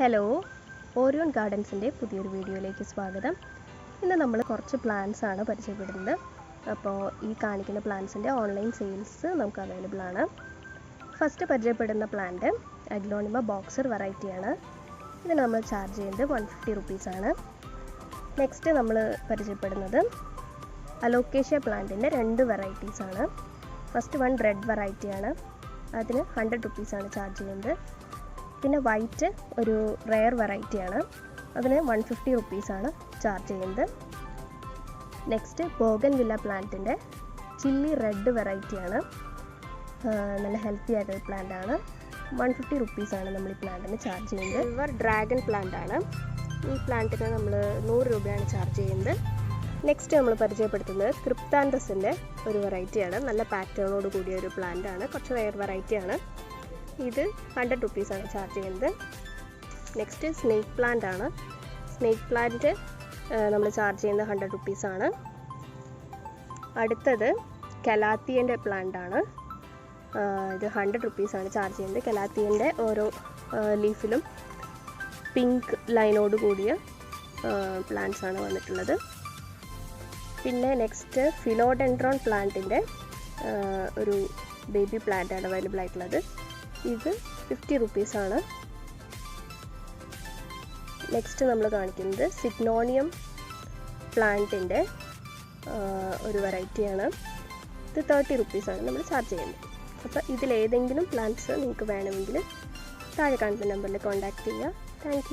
Hello ഓരിയോൺ ഗാർഡൻസിന്റെ പുതിയൊരു വീഡിയോയിലേക്ക് സ്വാഗതം. ഇന്ന് നമ്മൾ കുറച്ച് പ്ലാന്റ്സ് ആണ് പരിചയപ്പെടുന്നത്. അപ്പോൾ ഈ കാണിക്കുന്ന പ്ലാന്റ്സിന്റെ ഓൺലൈൻ സെയിൽസ് നമുക്ക് അവൈലബിൾ ആണ്. ഫസ്റ്റ് പരിചയപ്പെടുന്ന പ്ലാന്റ് അഗ്ലോണിമ ബോക്സർ വെറൈറ്റിയാണ് ഇതിന് നമ്മൾ ചാർജ് ചെയ്യുന്നത് വൺ ഫിഫ്റ്റി റുപ്പീസാണ് നെക്സ്റ്റ് നമ്മൾ പരിചയപ്പെടുന്നത് അലോക്കേഷ്യ പ്ലാന്റിന്റെ രണ്ട് വെറൈറ്റീസാണ് ഫസ്റ്റ് വൺ റെഡ് വെറൈറ്റിയാണ് അതിന് ഹൺഡ്രഡ് റുപ്പീസാണ് ചാർജ് ചെയ്യുന്നത്. പിന്നെ വൈറ്റ് ഒരു റെയർ വെറൈറ്റിയാണ് അതിന് വൺ ഫിഫ്റ്റി റുപ്പീസാണ് ചാർജ് ചെയ്യുന്നത്. നെക്സ്റ്റ് ബോഗൻ വില്ല പ്ലാന്റിന്റെ ചില്ലി റെഡ് വെറൈറ്റിയാണ് നല്ല ഹെൽത്തി ആയിട്ടുള്ള പ്ലാന്റ് ആണ്. വൺ ഫിഫ്റ്റി റുപ്പീസാണ് നമ്മൾ ഈ പ്ലാന്റിന് ചാർജ് ചെയ്യുന്നത്. ഇവർ ഡ്രാഗൺ പ്ലാന്റ് ആണ്. ഈ പ്ലാന്റിന് നമ്മൾ നൂറ് രൂപയാണ് ചാർജ് ചെയ്യുന്നത്. നെക്സ്റ്റ് നമ്മൾ പരിചയപ്പെടുത്തുന്നത് ക്രിപ്താൻഡസിന്റെ ഒരു വെറൈറ്റിയാണ് നല്ല പാറ്റേണോട് കൂടിയ ഒരു പ്ലാന്റ് ആണ്. കുറച്ച് റെയർ വെറൈറ്റിയാണ് ഇത് ഹൺഡ്രഡ് റുപ്പീസാണ് ചാർജ് ചെയ്യുന്നത്. നെക്സ്റ്റ് സ്നേക്ക് പ്ലാന്റ് ആണ്. സ്നേക്ക് പ്ലാന്റ് നമ്മൾ ചാർജ് ചെയ്യുന്നത് ഹൺഡ്രഡ് റുപ്പീസാണ് അടുത്തത് കലാത്തിയന്റെ പ്ലാന്റ് ആണ്. ഇത് ഹൺഡ്രഡ് റുപ്പീസാണ് ചാർജ് ചെയ്യുന്നത്. കലാത്തിയന്റെ ഓരോ ലീഫിലും പിങ്ക് ലൈനോട് കൂടിയ പ്ലാന്റ്സ് ആണ് വന്നിട്ടുള്ളത്. പിന്നെ നെക്സ്റ്റ് ഫിലോഡെൻഡ്രോൺ പ്ലാന്റിന്റെ ഒരു ബേബി പ്ലാന്റ് ആണ് അവൈലബിൾ ആയിട്ടുള്ളത്. ഇത് ഫിഫ്റ്റി റുപ്പീസാണ് നെക്സ്റ്റ് നമ്മൾ കാണിക്കുന്നത് സിഗ്നോണിയം പ്ലാന്റിന്റെ ഒരു വെറൈറ്റിയാണ് ഇത് തേർട്ടി റുപ്പീസാണ് നമ്മൾ ചാർജ് ചെയ്യുന്നത്. അപ്പോൾ ഇതിലേതെങ്കിലും പ്ലാന്റ്സ് നിങ്ങൾക്ക് വേണമെങ്കിൽ താഴെ കാണുന്ന നമ്പറിൽ കോൺടാക്റ്റ് ചെയ്യുക താങ്ക്